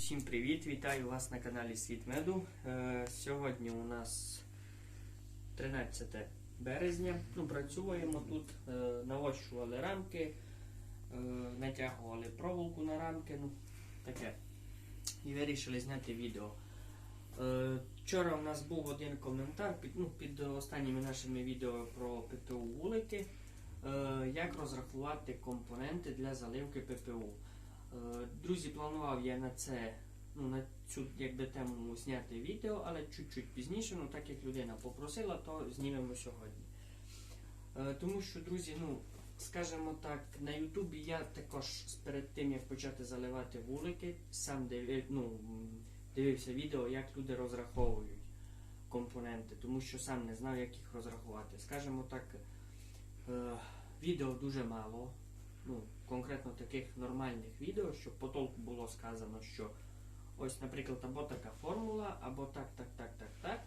усім привіт! Вітаю вас на каналі Світ Меду. Е, сьогодні у нас 13 березня. Ну, Працюємо тут, е, навощували рамки, е, натягували проволоку на рамки. ну, таке. І вирішили зняти відео. Вчора у нас був один коментар під, ну, під останніми нашими відео про ППУ вулики. Як розрахувати компоненти для заливки ППУ. Е, Друзі, планував я на це, ну, на цю якби, тему зняти відео, але чуть-чуть пізніше, ну так як людина попросила, то знімемо сьогодні. Е, Тому що, друзі, ну, скажімо так, на Ютубі я також перед тим, як почати заливати вулики, сам див, ну, дивився відео, як люди розраховують компоненти, тому що сам не знав, як їх розрахувати. Скажімо так, е, відео дуже мало ну, конкретно таких нормальних відео, щоб по толку було сказано, що ось, наприклад, або така формула, або так, так, так, так, так,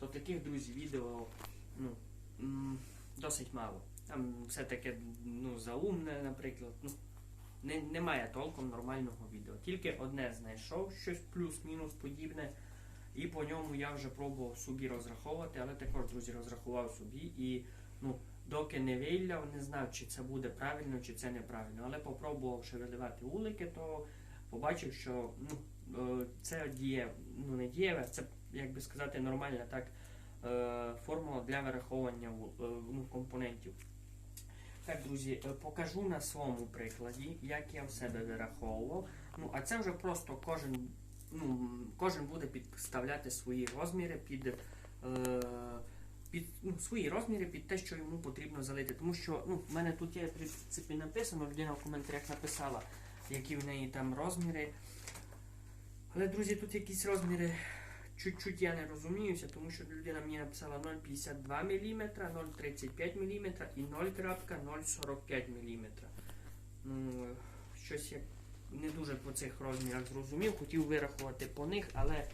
то таких, друзі, відео ну, досить мало. Там все таке ну, заумне, наприклад. Ну, не, немає толком нормального відео. Тільки одне знайшов щось плюс-мінус подібне. І по ньому я вже пробував собі розраховувати, але також, друзі, розрахував собі і ну, доки не виявляв, не знав, чи це буде правильно, чи це неправильно. Але попробувавши виливати улики, то побачив, що ну, е, це діє, ну не дієве, це, як би сказати, нормальна так, е, формула для вираховування е, ну, компонентів. Так, друзі, покажу на своєму прикладі, як я в себе вираховував. Ну, а це вже просто кожен, ну, кожен буде підставляти свої розміри під. Е, під ну, свої розміри під те, що йому потрібно залити. Тому що ну, в мене тут є в принципі написано, людина в коментарях написала, які в неї там розміри. Але, друзі, тут якісь розміри чуть-чуть я не розуміюся, тому що людина мені написала 0,52 мм, 0,35 мм і 0,045 мм. Ну, щось я не дуже по цих розмірах зрозумів, хотів вирахувати по них, але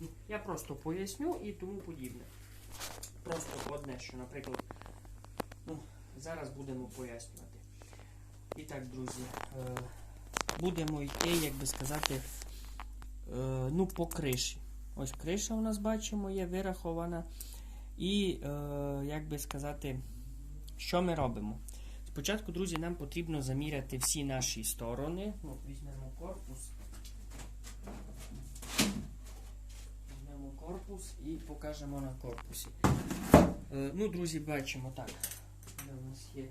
ну, я просто поясню і тому подібне. Просто одне, що, наприклад, ну, зараз будемо пояснювати. І так, друзі, е, будемо йти, як би сказати, е, ну, по криші. Ось криша у нас бачимо, є вирахована. І, е, як би сказати, що ми робимо? Спочатку, друзі, нам потрібно заміряти всі наші сторони. Ну, візьмемо корпус. Візьмемо корпус і покажемо на корпусі. Е, ну, друзі, бачимо так. Де у нас є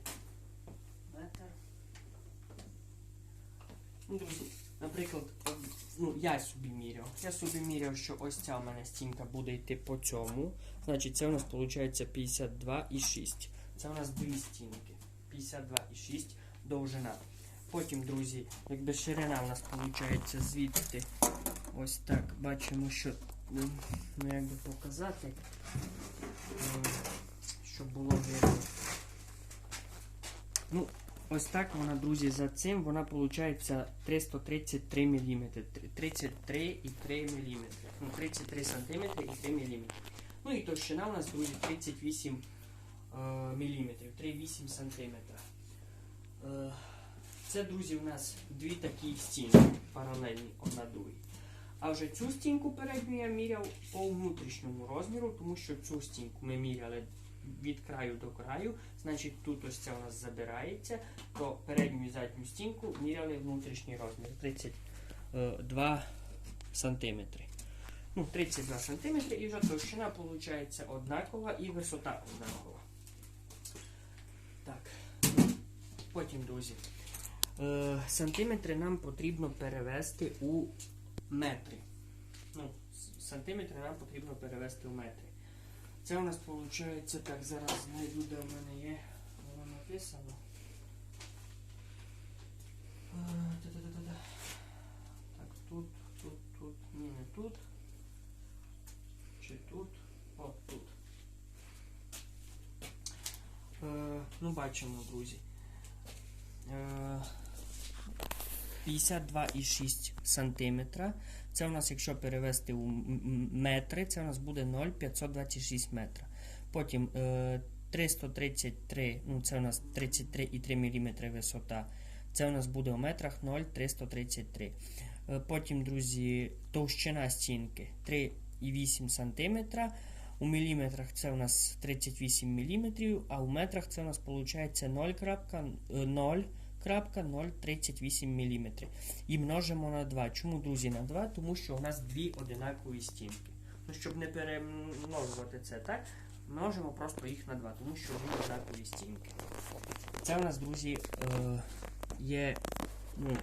метр. Ну, друзі, наприклад, е, ну, я собі міряв. Я собі міряв, що ось ця у мене стінка буде йти по цьому. Значить, це у нас виходить 52,6. Це у нас дві стінки. 52,6 довжина. Потім, друзі, якби ширина у нас виходить звідти. Ось так. Бачимо, що ну, ну, як би показати, щоб було видно. Ну, ось так вона, друзі, за цим вона виходить 333 мм. 33,3 мм. Ну, 33 см і 3 мм. Ну і товщина у нас, друзі, 38 мм, 3,8 см. Це, друзі, у нас дві такі стінки паралельні одна другій. А вже цю стінку передню я міряв по внутрішньому розміру, тому що цю стінку ми міряли від краю до краю. Значить, тут ось це у нас забирається, то передню і задню стінку міряли внутрішній розмір 32 сантиметри. Ну, 32 сантиметри і вже товщина виходить однакова і висота однакова. Так. Потім, друзі. Е, сантиметри нам потрібно перевести у метри. Ну, сантиметри нам потрібно перевести у метри. Це у нас виходить, так, зараз знайду, де в мене є, воно написано. Е. Так, тут, тут, тут, ні, не тут. Чи тут? От тут. Е, ну, бачимо, друзі. Е, 52,6 см. Це у нас, якщо перевести у метри, це у нас буде 0,526 метра. Потім е, 333, ну це у нас 33,3 мм висота. Це у нас буде у метрах 0,333. Е, Потім, друзі, товщина стінки 3,8 см. У міліметрах це у нас 38 мм, а у метрах це у нас виходить 0,038 мм. І множимо на 2. Чому, друзі, на 2? Тому що у нас дві одинакові стінки. Ну, щоб не перемножувати це, так? Множимо просто їх на 2, тому що дві однакові стінки. Це у нас, друзі, е, є. Ну,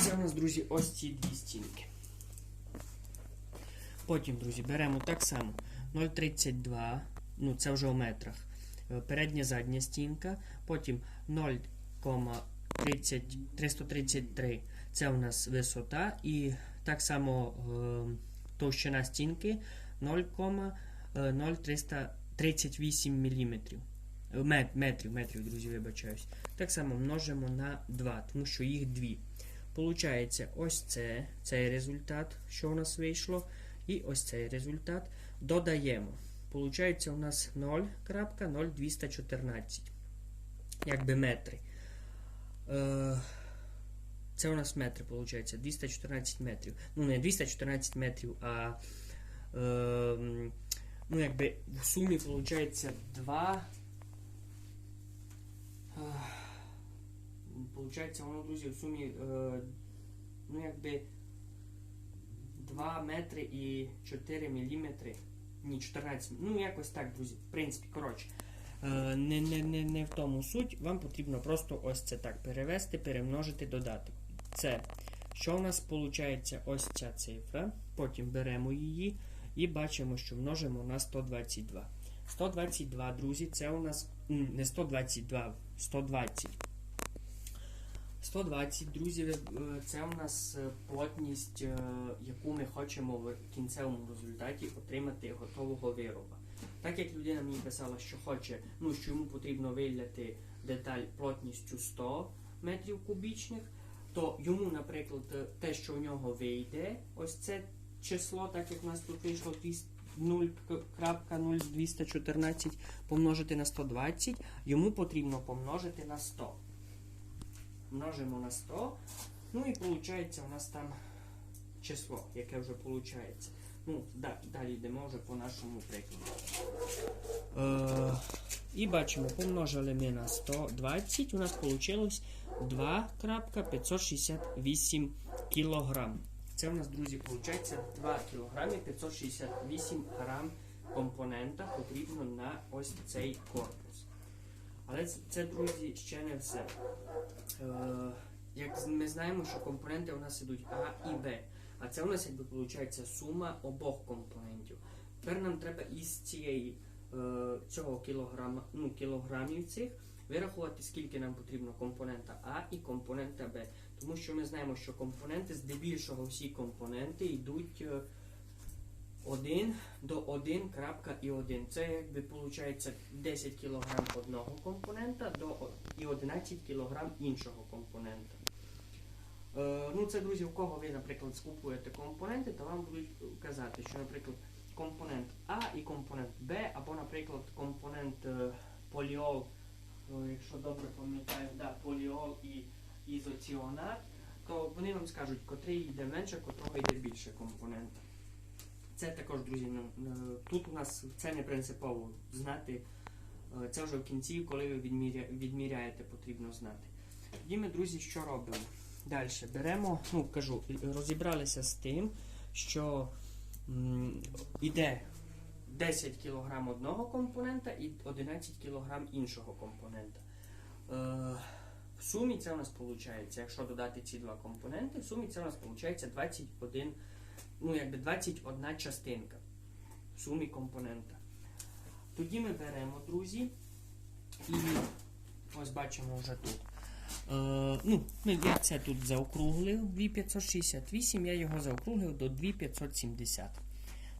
це у нас, друзі, ось ці дві стінки. Потім, друзі, беремо так само 0,32, ну це вже у метрах. Е, Передня задня стінка. Потім 0,333 це у нас висота. І так само е, товщина стінки 0,0338 мм. Мет, метрів, метрів, друзі, вибачаюсь. Так само множимо на 2, тому що їх дві. Получається, ось це, цей результат, що у нас вийшло. І ось цей результат додаємо. Получається у нас 0,0214. Якби метри. Е, Це у нас метри, виходить, 214 метрів. Ну, не 214 метрів, а е, ну, якби в сумі виходить 2. Е, Получається, воно, друзі, в сумі, ну, якби 2 метри і 4 міліметри. Ні, 14. Ну, якось так, друзі. В принципі, коротше. Е, не, не, не, не в тому суть. Вам потрібно просто ось це так перевести, перемножити, додати. Це. Що у нас виходить ось ця цифра. Потім беремо її і бачимо, що множимо на 122. 122, друзі, це у нас не 122, 120. 120, друзі, е, це у нас е, плотність, е, яку ми хочемо в кінцевому результаті отримати готового вироба. Так як людина мені писала, що хоче, ну що йому потрібно виляти деталь плотністю 100 метрів кубічних, то йому, наприклад, те, що у нього вийде, ось це число, так як у нас тут вийшло 0,0214 помножити на 120, йому потрібно помножити на 100 множимо на 100. Ну і виходить у нас там число, яке вже виходить. Ну, да, далі йдемо вже по нашому прикладу. Е, і бачимо, помножили ми на 120, у нас вийшло 2,568 кг. Це у нас, друзі, виходить 2 кг 568 грам компонента потрібно на ось цей корпус. Але це, друзі, ще не все. Е, як ми знаємо, що компоненти у нас ідуть А і Б. А це у нас якби виходить сума обох компонентів. Тепер нам треба із цієї е, цього кілограма, ну, кілограмів цих вирахувати, скільки нам потрібно компонента А і компонента Б. Тому що ми знаємо, що компоненти, здебільшого всі компоненти йдуть е, 1 до 1.1. Це якби виходить 10 кг одного компонента до і 11 кг іншого компонента. Е, ну це, друзі, у кого ви, наприклад, скупуєте компоненти, то вам будуть казати, що, наприклад, компонент А і компонент Б, або, наприклад, компонент е, поліол, е, якщо добре пам'ятаю, да, поліол і ізоціонат, то вони вам скажуть, котрий йде менше, котрого йде більше компонента. Це також, друзі, ну, е, тут у нас це не принципово знати. е, Це вже в кінці, коли ви відміря, відміряєте, потрібно знати. Тоді ми, друзі, що робимо? Далі беремо, ну кажу, розібралися з тим, що м, іде 10 кг одного компонента і 11 кг іншого компонента. Е, в сумі це у нас виходить, якщо додати ці два компоненти, в сумі це у нас виходить 21 ну, якби 21 частинка в сумі компонента. Тоді ми беремо, друзі, і ось бачимо вже тут. Е, ну, я це тут заокруглив 2568, я його заокруглив до 2570.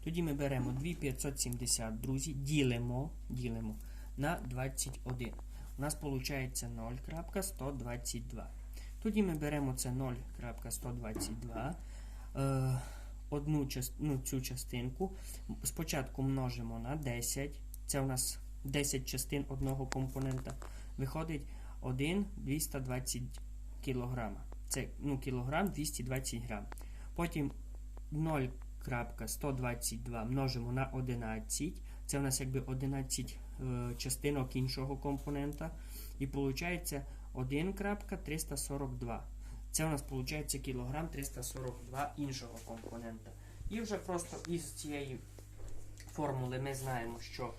Тоді ми беремо 2570, друзі, ділимо, ділимо на 21. У нас виходить 0.122. Тоді ми беремо це 0.122. Е, одну ну, цю частинку. Спочатку множимо на 10. Це у нас 10 частин одного компонента. Виходить 1, 220, кілограма. Це ну, кілограм 220 грам. Потім 0,122 множимо на 11. Це у нас якби 11 е, частинок іншого компонента. І виходить 1,342. Це у нас виходить кілограм 342 іншого компонента. І вже просто із цієї формули ми знаємо, що,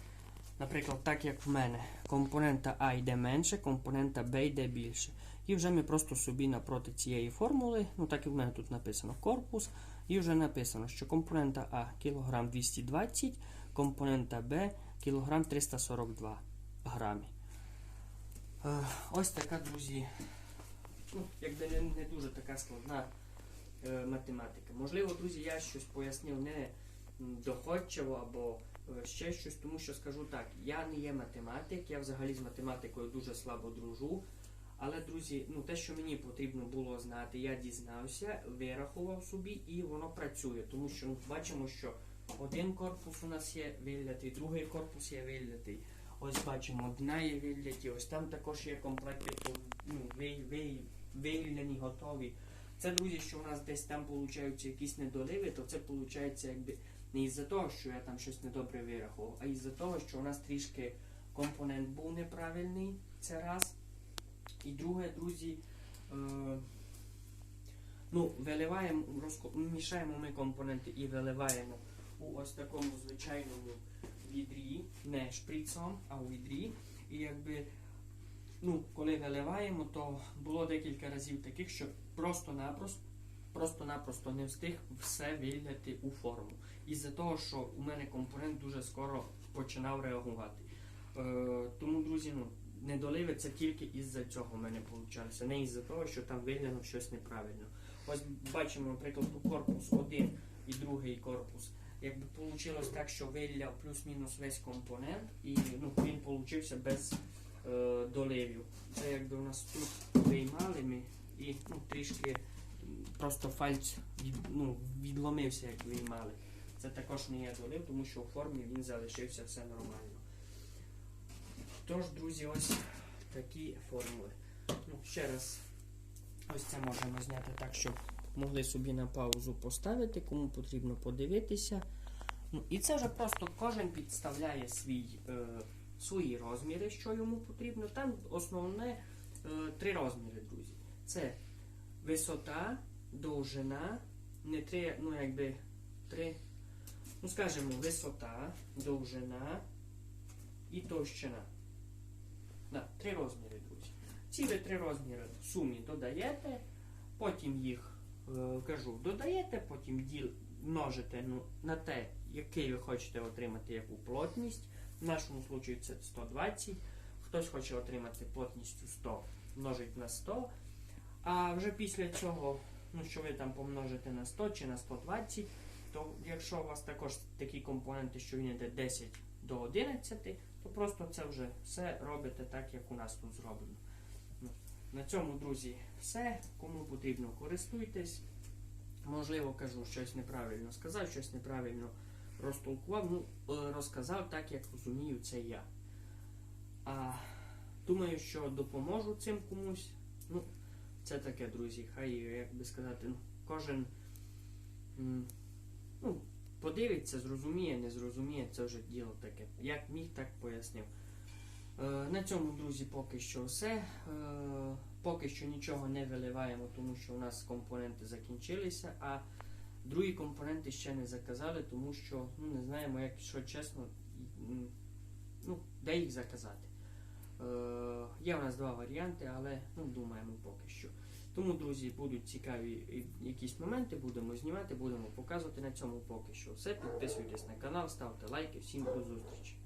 наприклад, так як в мене, компонента А йде менше, компонента Б йде більше. І вже ми просто собі напроти цієї формули, ну так як в мене тут написано корпус, і вже написано, що компонента А кілограм 220, компонента Б кілограм 342 грамі. Е, Ось така, друзі, ну, якби не, не дуже така складна е, математика. Можливо, друзі, я щось пояснив не доходчиво або е, ще щось, тому що скажу так, я не є математик, я взагалі з математикою дуже слабо дружу. Але, друзі, ну те, що мені потрібно було знати, я дізнався, вирахував собі і воно працює. Тому що ну, бачимо, що один корпус у нас є вилятий, другий корпус є вилятий. Ось бачимо, дна є виляті, ось там також є комплекти ну, ви- виляні, готові. Це, друзі, що у нас десь там получаються якісь недоливи, то це виходить якби не із-за того, що я там щось недобре вирахував, а із-за того, що у нас трішки компонент був неправильний, це раз. І друге, друзі, е, ну, виливаємо, розко- мішаємо ми компоненти і виливаємо у ось такому звичайному відрі, не шприцом, а у відрі. І якби, ну, коли виливаємо, то було декілька разів таких, що просто-напросто просто-напросто не встиг все виляти у форму. Із-за того, що у мене компонент дуже скоро починав реагувати. Е, тому, друзі, ну, недоливи це тільки із-за цього в мене вийшло, не із-за того, що там виляно щось неправильно. Ось бачимо, наприклад, у корпус один і другий корпус. Якби вийшло так, що виляв плюс-мінус весь компонент, і ну, він получився без Це якби у нас тут виймали ми і ну, трішки просто фальц ну, відломився, як виймали. Це також не є долив, тому що у формі він залишився все нормально. Тож, друзі, ось такі формули. Ну, ще раз, ось це можемо зняти так, щоб могли собі на паузу поставити, кому потрібно подивитися. Ну, і це вже просто кожен підставляє свій, е, свої розміри, що йому потрібно. Там основне е, три розміри, друзі. Це висота, довжина, не три, ну якби три. Ну, скажімо, висота, довжина і товщина. Да, три розміри, друзі. Ці три розміри в сумі додаєте, потім їх е, кажу, додаєте, потім діл, множите ну, на те, який ви хочете отримати яку плотність. В нашому случаю це 120. Хтось хоче отримати плотністю 100, множить на 100. А вже після цього, ну що ви там помножите на 100 чи на 120, то якщо у вас також такі компоненти, що він йде 10 до 11, то просто це вже все робите так, як у нас тут зроблено. Ну, На цьому, друзі, все. Кому потрібно, користуйтесь. Можливо, кажу, щось неправильно сказав, щось неправильно розтолкував. Ну, е, розказав так, як розумію це я. А думаю, що допоможу цим комусь. Ну, це таке, друзі. Хай, як би сказати, ну, кожен ну, подивиться, зрозуміє, не зрозуміє, це вже діло таке. Як міг, так пояснив. Е, на цьому, друзі, поки що все. Е, поки що нічого не виливаємо, тому що у нас компоненти закінчилися, а другі компоненти ще не заказали, тому що ну, не знаємо, якщо чесно, ну, де їх заказати. Е, є в нас два варіанти, але ну, думаємо поки що. Тому, друзі, будуть цікаві якісь моменти, будемо знімати, будемо показувати на цьому поки що. Все, підписуйтесь на канал, ставте лайки, всім до зустрічі.